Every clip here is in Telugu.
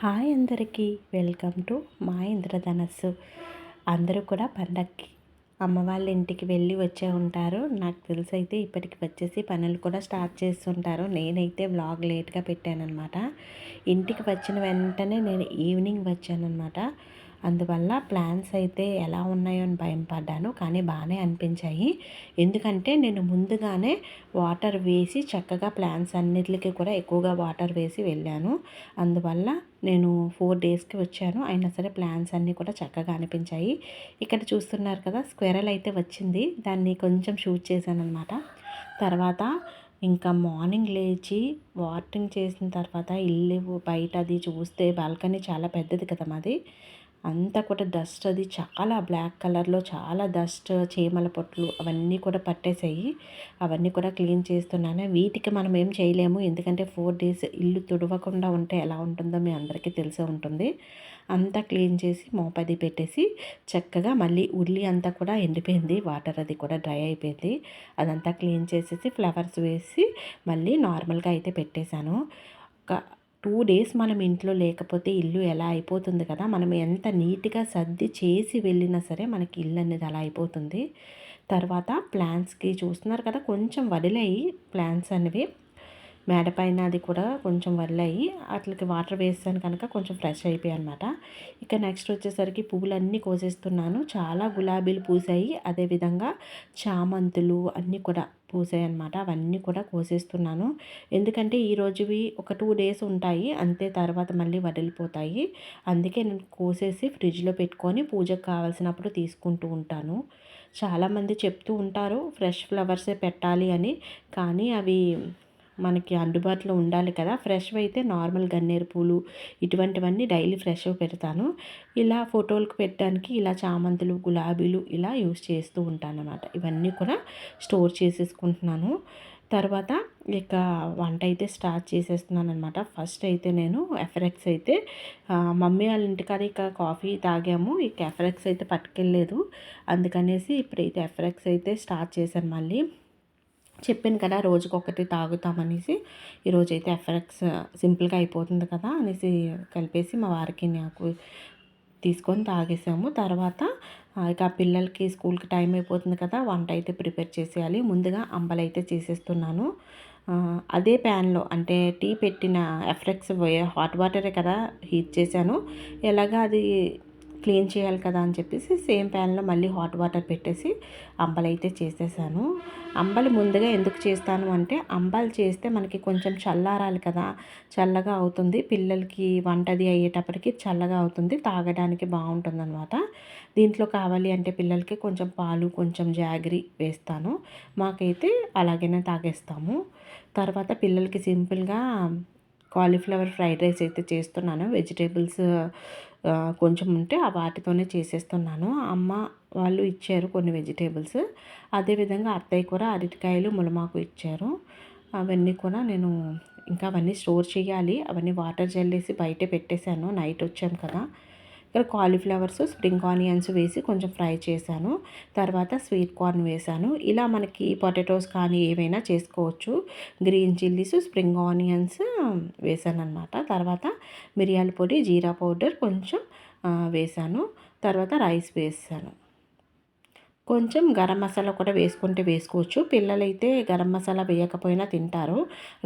హాయ్ అందరికీ. వెల్కమ్ టు మా ఇంద్రధనస్సు. అందరూ కూడా పండక్కి అమ్మ వాళ్ళ ఇంటికి వెళ్ళి వచ్చే ఉంటారు. నాకు తెలిసి అయితే ఇప్పటికి వచ్చేసి పనులు కూడా స్టార్ట్ చేస్తుంటారు. నేనైతే వ్లాగ్ లేట్గా పెట్టానమాట ఇంటికి వచ్చిన వెంటనే నేను ఈవినింగ్ వచ్చానమాట అందువల్ల ప్లాన్స్ అయితే ఎలా ఉన్నాయో అని భయం పడ్డాను కానీ బాగానే అనిపించాయి. ఎందుకంటే నేను ముందుగానే వాటర్ వేసి చక్కగా ప్లాన్స్ అన్నిటికీ కూడా ఎక్కువగా వాటర్ వేసి వెళ్ళాను. అందువల్ల నేను ఫోర్ డేస్కి వచ్చాను అయినా సరే ప్లాన్స్ అన్నీ కూడా చక్కగా అనిపించాయి. ఇక్కడ చూస్తున్నారు కదా స్క్వెరల్ అయితే వచ్చింది దాన్ని కొంచెం షూట్ చేశాను అనమాట తర్వాత ఇంకా మార్నింగ్ లేచి వాటింగ్ చేసిన తర్వాత ఇల్లు బయట అది చూస్తే బాల్కనీ చాలా పెద్దది కదా మాది. అంతా కూడా డస్ట్ అది చాలా బ్లాక్ కలర్లో చాలా డస్ట్ చీమల పొట్లు అవన్నీ కూడా పట్టేసాయి. అవన్నీ కూడా క్లీన్ చేస్తున్నాను. వీటికి మనం ఏం చేయలేము. ఎందుకంటే ఫోర్ డేస్ ఇల్లు తుడవకుండా ఉంటే ఎలా ఉంటుందో మీ అందరికీ తెలిసే ఉంటుంది. అంతా క్లీన్ చేసి మోపది పెట్టేసి చక్కగా మళ్ళీ ఉల్లి అంతా కూడా ఎండిపోయింది. వాటర్ అది కూడా డ్రై అయిపోయింది. అదంతా క్లీన్ చేసేసి ఫ్లవర్స్ వేసి మళ్ళీ నార్మల్గా అయితే పెట్టేశాను. టూ డేస్ మనం ఇంట్లో లేకపోతే ఇల్లు ఎలా అయిపోతుంది కదా మనం ఎంత నీట్గా సర్ది చేసి వెళ్ళినా సరే మనకి ఇల్లు అనేది అలా అయిపోతుంది. తర్వాత ప్లాంట్స్కి చూస్తున్నారు కదా కొంచెం వదిలేయి ప్లాంట్స్ అనేవి. మేడ పైన అది కూడా కొంచెం వదిలాయి అట్లకి వాటర్ వేసాను కనుక కొంచెం ఫ్రెష్ అయిపోయాయి అనమాట ఇక నెక్స్ట్ వచ్చేసరికి పువ్వులన్నీ కోసేస్తున్నాను. చాలా గులాబీలు పూసాయి. అదేవిధంగా చామంతులు అన్నీ కూడా పూసాయి అనమాట అవన్నీ కూడా కోసేస్తున్నాను. ఎందుకంటే ఈ రోజువి ఒక టూ డేస్ ఉంటాయి. అంతే తర్వాత మళ్ళీ వదిలిపోతాయి. అందుకే నేను కోసేసి ఫ్రిడ్జ్లో పెట్టుకొని పూజకు కావాల్సినప్పుడు తీసుకుంటూ ఉంటాను. చాలామంది చెప్తూ ఉంటారు ఫ్రెష్ ఫ్లవర్సే పెట్టాలి అని. కానీ అవి మనకి అందుబాటులో ఉండాలి కదా. ఫ్రెష్ అయితే నార్మల్ గన్నేరు పూలు ఇటువంటివన్నీ డైలీ ఫ్రెష్ పెడతాను. ఇలా ఫోటోలకు పెట్టడానికి ఇలా చామంతులు గులాబీలు ఇలా యూస్ చేస్తూ ఉంటాను అనమాట ఇవన్నీ కూడా స్టోర్ చేసేసుకుంటున్నాను. తర్వాత ఇక వంట అయితే స్టార్ట్ చేసేస్తున్నాను అనమాట ఫస్ట్ అయితే నేను ఎఫరెక్స్ అయితే మమ్మీ వాళ్ళ ఇంటికాడ ఇక కాఫీ తాగాము. ఇక ఎఫరెక్స్ అయితే పట్టుకెళ్ళలేదు. అందుకనేసి ఇప్పుడైతే ఎఫరెక్స్ అయితే స్టార్ట్ చేశాను మళ్ళీ. చెప్పాను కదా రోజుకొకటి తాగుతామనేసి. ఈరోజు అయితే ఎఫ్ఎక్స్ సింపుల్గా అయిపోతుంది కదా అనేసి కలిపేసి మా వారికి నాకు తీసుకొని తాగేసాము. తర్వాత ఇక పిల్లలకి స్కూల్కి టైం అయిపోతుంది కదా వంట అయితే ప్రిపేర్ చేసేయాలి. ముందుగా అంబలైతే చేసేస్తున్నాను. అదే ప్యాన్లో అంటే టీ పెట్టిన ఎఫ్రెక్స్ హాట్ వాటరే కదా హీట్ చేశాను. ఎలాగా అది క్లీన్ చేయాలి కదా అని చెప్పేసి సేమ్ ప్యాన్లో మళ్ళీ హాట్ వాటర్ పెట్టేసి అంబలు అయితే చేసేసాను. అంబలి ముందుగా ఎందుకు చేస్తాను అంటే అంబలు చేస్తే మనకి కొంచెం చల్లారాలి కదా చల్లగా అవుతుంది. పిల్లలకి వంటది అయ్యేటప్పటికి చల్లగా అవుతుంది తాగడానికి బాగుంటుంది అనమాట దీంట్లో కావాలి అంటే పిల్లలకి కొంచెం పాలు కొంచెం జాగరి వేస్తాను. మాకైతే అలాగనే తాగేస్తాము. తర్వాత పిల్లలకి సింపుల్గా కాలీఫ్లవర్ ఫ్రైడ్ రైస్ అయితే చేస్తున్నాను. వెజిటేబుల్స్ కొంచెం ఉంటే ఆ వాటితోనే చేసేస్తున్నాను. అమ్మ వాళ్ళు ఇచ్చారు కొన్ని వెజిటేబుల్స్. అదేవిధంగా అత్తయ్య కూర అరటికాయలు ములమాకు ఇచ్చారు. అవన్నీ కూడా నేను ఇంకా అవన్నీ స్టోర్ చేయాలి. అవన్నీ వాటర్ జల్లేసి బయట పెట్టేశాను. నైట్ వచ్చాం కదా. ఇక్కడ కాలీఫ్లవర్స్ స్ప్రింగ్ ఆనియన్స్ వేసి కొంచెం ఫ్రై చేశాను. తర్వాత స్వీట్ కార్న్ వేశాను. ఇలా మనకి పొటాటోస్ కానీ ఏవైనా చేసుకోవచ్చు. గ్రీన్ చిల్లీస్ స్ప్రింగ్ ఆనియన్స్ వేసాను అనమాట తర్వాత మిరియాల పొడి జీరా పౌడర్ కొంచెం వేసాను తర్వాత రైస్ వేసాను కొంచెం గరం మసాలా కూడా వేసుకుంటే వేసుకోవచ్చు. పిల్లలైతే గరం మసాలా వేయకపోయినా తింటారు.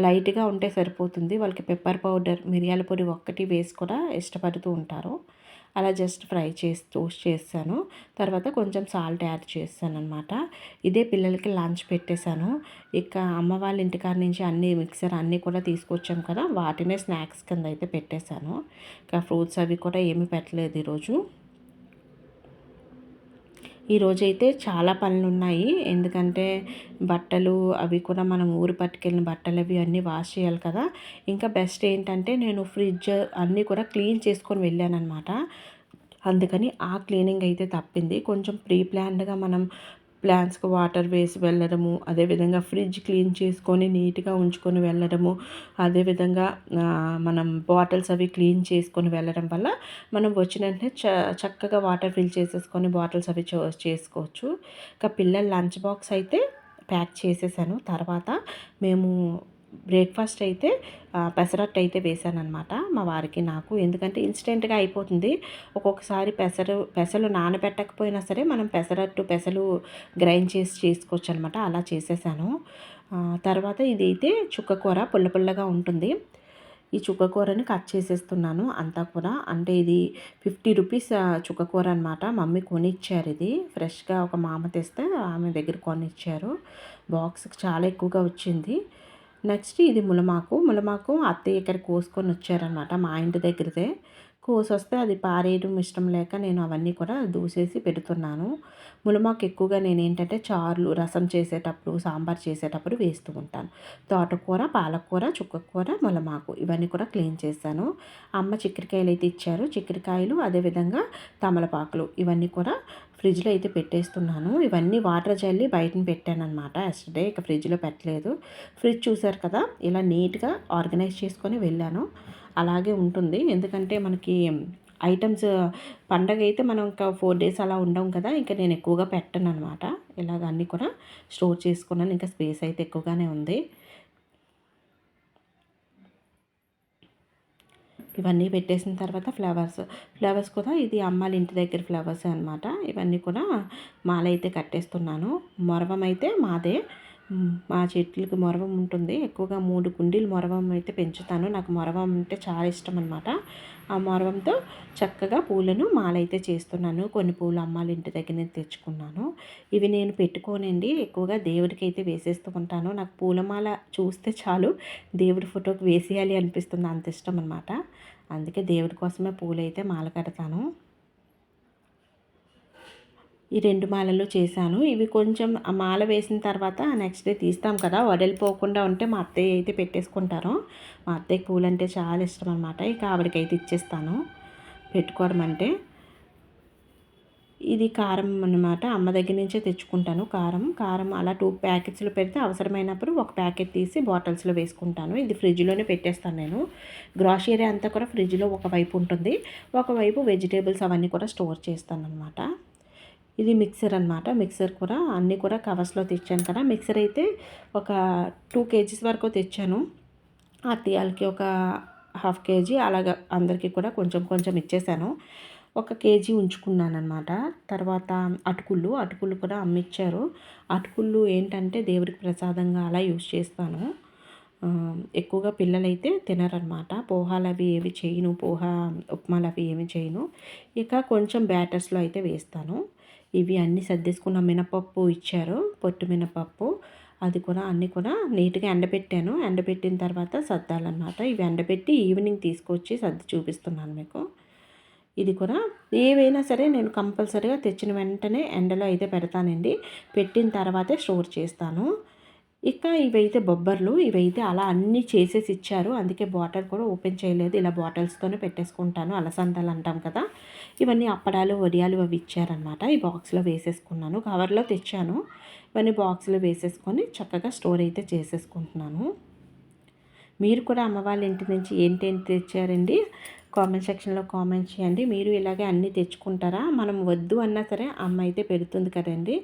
లైట్గా ఉంటే సరిపోతుంది. వాళ్ళకి పెప్పర్ పౌడర్ మిరియాల పొడి ఒక్కటి వేసి కూడా ఇష్టపడుతూ ఉంటారు. అలా జస్ట్ ఫ్రై చేసి టోస్ట్ చేస్తాను. తర్వాత కొంచెం సాల్ట్ యాడ్ చేస్తాను అనమాట ఇదే పిల్లలకి లంచ్ పెట్టేశాను. ఇక అమ్మ వాళ్ళ ఇంటికాడ నుంచి అన్ని మిక్సర్ అన్నీ కూడా తీసుకొచ్చాం కదా వాటినే స్నాక్స్ కింద అయితే పెట్టేశాను. ఇంకా ఫ్రూట్స్ అవి కూడా ఏమీ పెట్టలేదు ఈరోజు. ఈరోజైతే చాలా పనులు ఉన్నాయి ఎందుకంటే బట్టలు అవి కూడా మనం ఊరు పట్టుకెళ్ళిన బట్టలు అవి అన్నీ వాష్ చేయాలి కదా. ఇంకా బెస్ట్ ఏంటంటే నేను ఫ్రిడ్జ్ అన్నీ కూడా క్లీన్ చేసుకొని వెళ్ళాను అనమాట అందుకని ఆ క్లీనింగ్ అయితే తప్పింది. కొంచెం ప్రీ ప్లాన్డ్గా మనం ప్లాంట్స్కి వాటర్ వేసి వెళ్ళడము అదేవిధంగా ఫ్రిడ్జ్ క్లీన్ చేసుకొని నీట్గా ఉంచుకొని వెళ్ళడము అదేవిధంగా మనం బాటిల్స్ అవి క్లీన్ చేసుకొని వెళ్ళడం వల్ల మనం వచ్చిన వెంటనే చ చక్కగా వాటర్ ఫిల్ చేసేసుకొని బాటిల్స్ అవి చేసుకోవచ్చు. ఇంకా పిల్లల లంచ్ బాక్స్ అయితే ప్యాక్ చేసేసాను. తర్వాత మేము బ్రేక్ఫాస్ట్ అయితే పెసరట్టు అయితే వేసానమాట మా వారికి నాకు. ఎందుకంటే ఇన్స్టెంట్గా అయిపోతుంది. ఒక్కొక్కసారి పెసరు పెసలు నానబెట్టకపోయినా సరే మనం పెసరట్టు పెసలు గ్రైండ్ చేసి చేసుకోవచ్చు అనమాట అలా చేసేసాను. తర్వాత ఇది అయితే చుక్క కూర పుల్ల పుల్లగా ఉంటుంది. ఈ చుక్క కూరని కట్ చేసేస్తున్నాను అంతా కూడా. అంటే ఇది ఫిఫ్టీ రూపీస్ చుక్క కూర అనమాట మమ్మీ కొనిచ్చారు ఇది. ఫ్రెష్గా ఒక మామ తెస్తే ఆమె దగ్గర కొనిచ్చారు. బాక్స్ చాలా ఎక్కువగా వచ్చింది. నెక్స్ట్ ఇది ములమాకు. ములమాకు అత్తయ్య ఇక్కడ కోసుకొని వచ్చారనమాట మా ఇంటి దగ్గరదే. కోసొస్తే అది పారేయడం ఇష్టం లేక నేను అవన్నీ కూడా దూసేసి పెడుతున్నాను. ములమాకు ఎక్కువగా నేను ఏంటంటే చారులు రసం చేసేటప్పుడు సాంబార్ చేసేటప్పుడు వేస్తూ ఉంటాను. తోటకూర పాలకూర చుక్కకూర ములమాకు ఇవన్నీ కూడా క్లీన్ చేశాను. అమ్మ చిక్కరికాయలు అయితే ఇచ్చారు. చిక్కరికాయలు అదేవిధంగా తమలపాకులు ఇవన్నీ కూడా ఫ్రిడ్జ్లో అయితే పెట్టేస్తున్నాను. ఇవన్నీ వాటర్ జల్లి బయటని పెట్టాను అనమాట ఎస్టర్డే ఇక ఫ్రిడ్జ్లో పెట్టలేదు. ఫ్రిడ్జ్ చూసారు కదా ఇలా నీట్గా ఆర్గనైజ్ చేసుకొని వెళ్ళాను. అలాగే ఉంటుంది. ఎందుకంటే మనకి ఐటమ్స్ పండగ అయితే మనం ఇంకా ఫోర్ డేస్ అలా ఉండం కదా ఇంకా నేను ఎక్కువగా పెట్టను అనమాట ఇలాగ అన్నీ కూడా స్టోర్ చేసుకున్నాను. ఇంకా స్పేస్ అయితే ఎక్కువగానే ఉంది. ఇవన్నీ పెట్టేసిన తర్వాత ఫ్లవర్స్ ఫ్లవర్స్ కూడా ఇది అమ్మాలి ఇంటి దగ్గర ఫ్లవర్స్ అనమాట. ఇవన్నీ కూడా మాల అయితే కట్టేస్తున్నాను. మొరవం అయితే మాదే. మా చెట్లకి మొరవం ఉంటుంది. ఎక్కువగా మూడు కుండీలు మొరవం అయితే పెంచుతాను. నాకు మొరవం అంటే చాలా ఇష్టం అనమాట ఆ మొరవంతో చక్కగా పూలను మాలైతే చేస్తున్నాను. కొన్ని పూలు అమ్మాలి ఇంటి దగ్గర నుంచి తెచ్చుకున్నాను. ఇవి నేను పెట్టుకోనండి. ఎక్కువగా దేవుడికి అయితే వేసేస్తూ ఉంటాను. నాకు పూలమాల చూస్తే చాలు దేవుడి ఫోటోకి వేసేయాలి అనిపిస్తుంది. అంత ఇష్టం అనమాట అందుకే దేవుడి కోసమే పూలైతే మాల కడతాను. ఈ రెండు మాలలు చేశాను. ఇవి కొంచెం ఆ మాల వేసిన తర్వాత నెక్స్ట్ డే తీస్తాం కదా. వడలిపోకుండా ఉంటే మా అత్తయ్య అయితే పెట్టేసుకుంటారు. మా అత్తయ్య పూలు అంటే చాలా ఇష్టం అనమాట ఇక ఆవిడకైతే ఇచ్చేస్తాను. పెట్టుకోవడం అంటే. ఇది కారం అనమాట అమ్మ దగ్గర నుంచే తెచ్చుకుంటాను కారం. కారం అలా టూ ప్యాకెట్స్లో పెడితే అవసరమైనప్పుడు ఒక ప్యాకెట్ తీసి బాటిల్స్లో వేసుకుంటాను. ఇది ఫ్రిడ్జ్లోనే పెట్టేస్తాను నేను. గ్రాసరీ అంతా కూడా ఫ్రిడ్జ్లో ఒకవైపు ఉంటుంది. ఒకవైపు వెజిటేబుల్స్ అవన్నీ కూడా స్టోర్ చేస్తాను అనమాట ఇది మిక్సర్ అనమాట మిక్సర్ కూడా అన్నీ కూడా కవర్స్లో తెచ్చాను కదా. మిక్సర్ అయితే ఒక టూ కేజీస్ వరకు తెచ్చాను. అత్తయ్యాలకి ఒక హాఫ్ కేజీ అలాగ అందరికీ కూడా కొంచెం కొంచెం ఇచ్చేసాను. ఒక కేజీ ఉంచుకున్నాను అనమాట తర్వాత అటుకులు అటుకులు కూడా అమ్మిచ్చారు. అటుకులు ఏంటంటే దేవుడికి ప్రసాదంగా అలా యూజ్ చేస్తాను. ఎక్కువగా పిల్లలైతే తినరనమాట పోహాలు అవి ఏవి చేయను. పోహా ఉప్మాలు అవి ఏమి చేయను. ఇక కొంచెం బ్యాటర్స్లో అయితే వేస్తాను. ఇవి అన్నీ సర్దేసుకున్న మినపప్పు ఇచ్చారు పొట్టు మినపప్పు. అది కూడా అన్నీ కూడా నీట్గా ఎండబెట్టాను. ఎండబెట్టిన తర్వాత సర్దాలన్నమాట. ఇవి ఎండబెట్టి ఈవినింగ్ తీసుకొచ్చి సర్ది చూపిస్తున్నాను మీకు. ఇది కూడా ఏవైనా సరే నేను కంపల్సరీగా తెచ్చిన వెంటనే ఎండలో అయితే పెడతానండి. పెట్టిన తర్వాతే స్టోర్ చేస్తాను. ఇక ఇవైతే బొబ్బర్లు ఇవైతే అలా అన్నీ చేసేసి ఇచ్చారు. అందుకే బాటిల్ కూడా ఓపెన్ చేయలేదు. ఇలా బాటిల్స్తోనే పెట్టేసుకుంటాను. అలసందలు అంటాం కదా. ఇవన్నీ అప్పడాలు వడియాలు అవి ఇచ్చారనమాట ఈ బాక్స్లో వేసేసుకున్నాను. కవర్లో తెచ్చాను. ఇవన్నీ బాక్స్లో వేసేసుకొని చక్కగా స్టోర్ అయితే చేసేసుకుంటున్నాను. మీరు కూడా అమ్మ వాళ్ళ ఇంటి నుంచి ఏంటేంటి తెచ్చారండి? కామెంట్ సెక్షన్లో కామెంట్ చేయండి. మీరు ఇలాగే అన్నీ తెచ్చుకుంటారా? మనం వద్దు అన్నా సరే అమ్మ అయితే పెడుతుంది కదండి.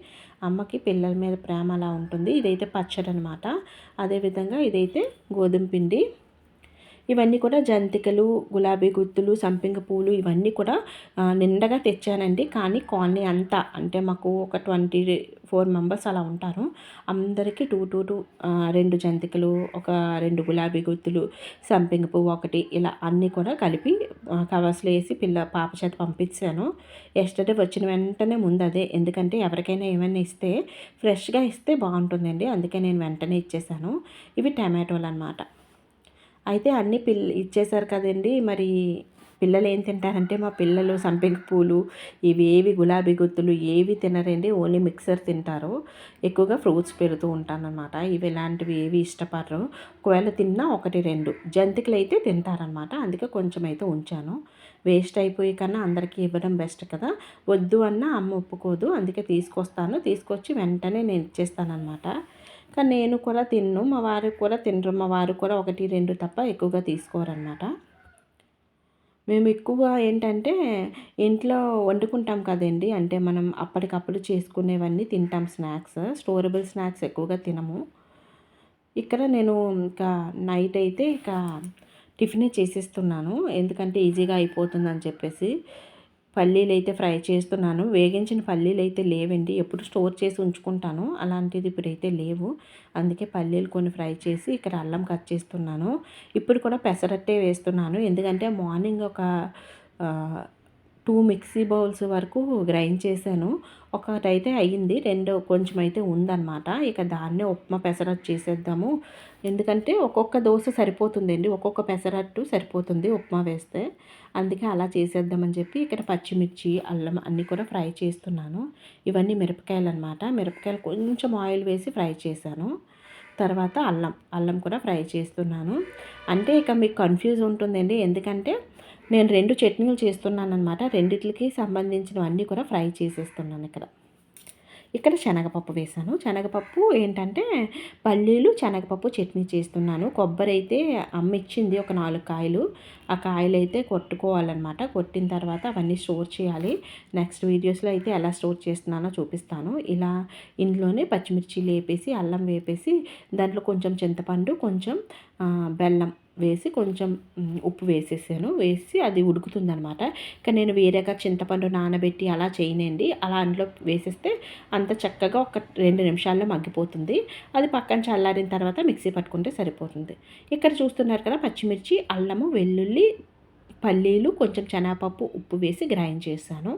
అమ్మకి పిల్లల మీద ప్రేమ అలా ఉంటుంది. ఇదైతే పచ్చడి అనమాట అదేవిధంగా ఇదైతే గోధుమ పిండి. ఇవన్నీ కూడా జంతికలు గులాబీ గుత్తులు సంపింగ పూలు ఇవన్నీ కూడా నిండగా తెచ్చానండి. కానీ కాలనీ అంతా అంటే మాకు ఒక ట్వంటీ ఫోర్ మెంబర్స్ అలా ఉంటారు. అందరికీ టూ టూ టూ రెండు జంతికలు ఒక రెండు గులాబీ గుత్తులు సంపింగ పువ్వు ఒకటి ఇలా అన్నీ కూడా కలిపి కవర్స్లో వేసి పిల్ల పాప చేత పంపించాను. ఎస్టర్డే వచ్చిన వెంటనే ముందు అదే. ఎందుకంటే ఎవరికైనా ఏమైనా ఇస్తే ఫ్రెష్గా ఇస్తే బాగుంటుందండి. అందుకే నేను వెంటనే ఇచ్చేసాను. ఇవి టమాటోలు అనమాట అయితే అన్నీ పిల్ ఇచ్చేసారు కదండి. మరి పిల్లలు ఏం తింటారంటే మా పిల్లలు సంపెంగి పూలు ఇవి ఏవి గులాబీ గుత్తులు ఏవి తినరండి ఓన్లీ మిక్సర్ తింటారు. ఎక్కువగా ఫ్రూట్స్ పెడుతూ ఉంటానన్నమాట. ఇవి ఇలాంటివి ఏవి ఇష్టపడరు. ఒకవేళ తిన్నా ఒకటి రెండు జంతికలు అయితే తింటారనమాట అందుకే కొంచెం అయితే ఉంచాను. వేస్ట్ అయిపోయి కన్నా అందరికీ ఇవ్వడం బెస్ట్ కదా. వద్దు అన్న అమ్మ ఒప్పుకోదు. అందుకే తీసుకొస్తాను. తీసుకొచ్చి వెంటనే నేను ఇచ్చేస్తానమాట కానీ నేను కూడా తిన్ను. మా వారు కూడా తినరు. మా వారు కూడా ఒకటి రెండు తప్ప ఎక్కువగా తీసుకోరనమాట మేము ఎక్కువ ఏంటంటే ఇంట్లో వండుకుంటాం కదండి. అంటే మనం అప్పటికప్పుడు చేసుకునేవన్నీ తింటాం స్నాక్స్. స్టోరబుల్ స్నాక్స్ ఎక్కువగా తినము. ఇక్కడ నేను ఇంకా నైట్ అయితే ఇక టిఫినే చేసేస్తున్నాను. ఎందుకంటే ఈజీగా అయిపోతుందని చెప్పేసి పల్లీలు అయితే ఫ్రై చేస్తున్నాను. వేగించిన పల్లీలు అయితే లేవండి. ఎప్పుడు స్టోర్ చేసి ఉంచుకుంటాను. అలాంటిది ఇప్పుడైతే లేవు. అందుకే పల్లీలు కొన్ని ఫ్రై చేసి ఇక్కడ అల్లం కట్ చేస్తున్నాను. ఇప్పుడు కూడా పెసరట్టే వేస్తున్నాను. ఎందుకంటే మార్నింగ్ ఒక టూ మిక్సీ బౌల్స్ వరకు గ్రైండ్ చేశాను. ఒకటైతే అయ్యింది రెండు కొంచెం అయితే ఉందన్నమాట. ఇక దాన్నే ఉప్మా పెసరట్టు చేసేద్దాము. ఎందుకంటే ఒక్కొక్క దోశ సరిపోతుందండి ఒక్కొక్క పెసరట్టు సరిపోతుంది ఉప్మా వేస్తే. అందుకే అలా చేసేద్దామని చెప్పి ఇక్కడ పచ్చిమిర్చి అల్లం అన్నీ కూడా ఫ్రై చేస్తున్నాను. ఇవన్నీ మిరపకాయలు అనమాట మిరపకాయలు కొంచెం ఆయిల్ వేసి ఫ్రై చేశాను. తర్వాత అల్లం అల్లం కూడా ఫ్రై చేస్తున్నాను. అంటే ఇక మీకు కన్ఫ్యూజ్ ఉంటుందండి. ఎందుకంటే నేను రెండు చట్నీలు చేస్తున్నాను అనమాట రెండిట్లకి సంబంధించినవన్నీ కూడా ఫ్రై చేసేస్తున్నాను ఇక్కడ. ఇక్కడ శనగపప్పు వేసాను శనగపప్పు ఏంటంటే పల్లీలు శనగపప్పు చట్నీ చేస్తున్నాను. కొబ్బరి అయితే అమ్మ ఇచ్చింది ఒక నాలుగు కాయలు. ఆ కాయలు అయితే కొట్టుకోవాలన్నమాట. కొట్టిన తర్వాత అవన్నీ స్టోర్ చేయాలి. నెక్స్ట్ వీడియోస్లో అయితే ఎలా స్టోర్ చేస్తున్నానో చూపిస్తాను. ఇలా ఇంట్లోనే పచ్చిమిర్చి లేపేసి అల్లం వేపేసి దాంట్లో కొంచెం చింతపండు కొంచెం బెల్లం వేసి కొంచెం ఉప్పు వేసేసాను. వేసి అది ఉడుకుతుంది అనమాట ఇంకా నేను వేరేగా చింతపండు నానబెట్టి అలా చేయనండి. అలా అందులో వేసేస్తే అంత చక్కగా ఒక రెండు నిమిషాల్లో మగ్గిపోతుంది. అది పక్కన చల్లారిన తర్వాత మిక్సీ పట్టుకుంటే సరిపోతుంది. ఇక్కడ చూస్తున్నారు కదా పచ్చిమిర్చి అల్లము వెల్లుల్లి పల్లీలు కొంచెం శనగపప్పు ఉప్పు వేసి గ్రైండ్ చేశాను.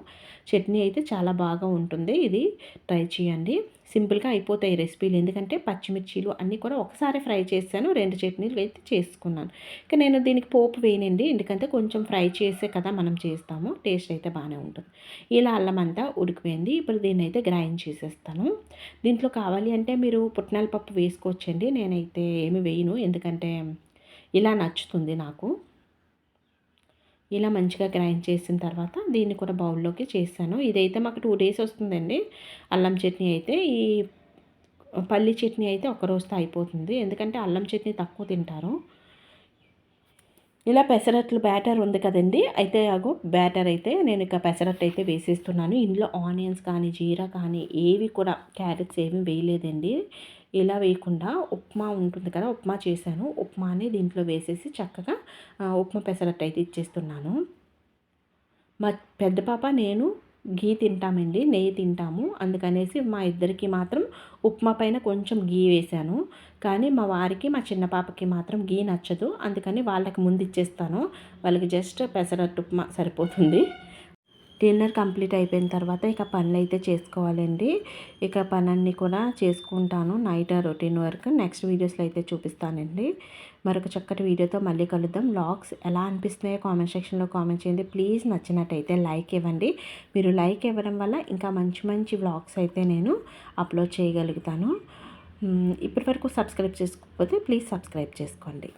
చట్నీ అయితే చాలా బాగా ఉంటుంది. ఇది ట్రై చేయండి. సింపుల్గా అయిపోతాయి రెసిపీలు. ఎందుకంటే పచ్చిమిర్చీలు అన్నీ కూడా ఒకసారి ఫ్రై చేశాను. రెండు చట్నీలు అయితే చేసుకున్నాను. ఇక నేను దీనికి పోపు వేయనండి. ఎందుకంటే కొంచెం ఫ్రై చేసే కదా మనం చేస్తాము. టేస్ట్ అయితే బాగానే ఉంటుంది. ఇలా అల్లం అంతా ఉడికిపోయింది. ఇప్పుడు దీన్ని అయితే గ్రైండ్ చేసేస్తాను. దీంట్లో కావాలి అంటే మీరు పుట్నాల పప్పు వేసుకోవచ్చండి. నేనైతే ఏమి వేయను. ఎందుకంటే ఇలా నచ్చుతుంది నాకు. ఇలా మంచిగా గ్రైండ్ చేసిన తర్వాత దీన్ని కూడా బౌల్లోకి చేశాను ఇదైతే మాకు టూ డేస్ వస్తుందండి. అల్లం చట్నీ అయితే ఈ పల్లి చట్నీ అయితే ఒక రోజుతో అయిపోతుంది. ఎందుకంటే అల్లం చట్నీ తక్కువ తింటారు. ఇలా పెసరట్లు బ్యాటర్ ఉంది కదండి. అయితే అగో బ్యాటర్ అయితే నేను ఇక పెసరట్టు అయితే వేసేస్తున్నాను. ఇందులో ఆనియన్స్ కానీ జీరా కానీ ఏవి కూడా క్యారెట్స్ ఏమి వేయలేదండి. ఇలా వేయకుండా ఉప్మా ఉంటుంది కదా ఉప్మా చేశాను. ఉప్మాని దీంట్లో వేసేసి చక్కగా ఉప్మా పెసరట్టు అయితే ఇచ్చేస్తున్నాను. మా పెద్ద పాప నేను గీ తింటామండి నెయ్యి తింటాము. అందుకనేసి మా ఇద్దరికి మాత్రం ఉప్మా పైన కొంచెం గీ వేశాను. కానీ మా వారికి మా చిన్న పాపకి మాత్రం గీ నచ్చదు. అందుకని వాళ్ళకి ముందు ఇచ్చేస్తాను. వాళ్ళకి జస్ట్ పెసరట్టు ఉప్మా సరిపోతుంది. డిన్నర్ కంప్లీట్ అయిపోయిన తర్వాత ఇక పనులు అయితే చేసుకోవాలండి. ఇక పనన్నీ కూడా చేసుకుంటాను నైట్ రొటీన్ వర్క్. నెక్స్ట్ వీడియోస్లో అయితే చూపిస్తానండి. మరొక చక్కటి వీడియోతో మళ్ళీ కలుద్దాం. లాగ్స్ ఎలా అనిపిస్తున్నాయో కామెంట్ సెక్షన్లో కామెంట్ చేయండి. ప్లీజ్ నచ్చినట్టయితే లైక్ ఇవ్వండి. మీరు లైక్ ఇవ్వడం వల్ల ఇంకా మంచి మంచి బ్లాగ్స్ అయితే నేను అప్లోడ్ చేయగలుగుతాను. ఇప్పటి వరకు సబ్స్క్రైబ్ చేసుకోకపోతే ప్లీజ్ సబ్స్క్రైబ్ చేసుకోండి.